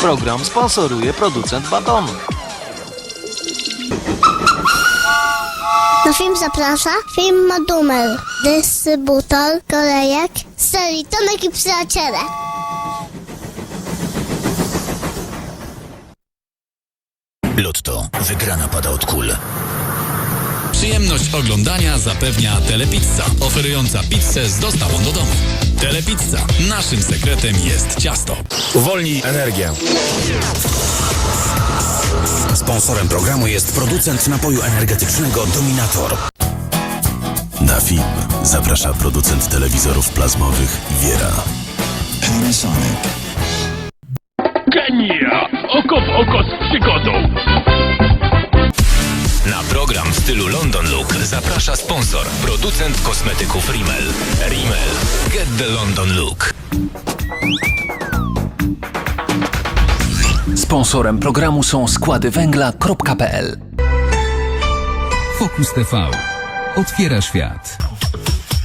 Program sponsoruje producent batonu. Na film zaprasza film Madumer, dystrybutor kolejek serii Tomek i Przyjaciele. Lotto. Wygrana pada od kul. Przyjemność oglądania zapewnia Telepizza, oferująca pizzę z dostawą do domu. Telepizza. Naszym sekretem jest ciasto. Uwolnij energię. Sponsorem programu jest producent napoju energetycznego Dominator. Na film zaprasza producent telewizorów plazmowych Wiera. Panasonic. Genia! Oko w oko z przygodą! Stylu London Look zaprasza sponsor, producent kosmetyków Rimmel. Rimmel. Get the London Look. Sponsorem programu są składy węgla.pl. Fokus TV. Otwiera świat.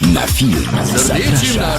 Na film zaprasza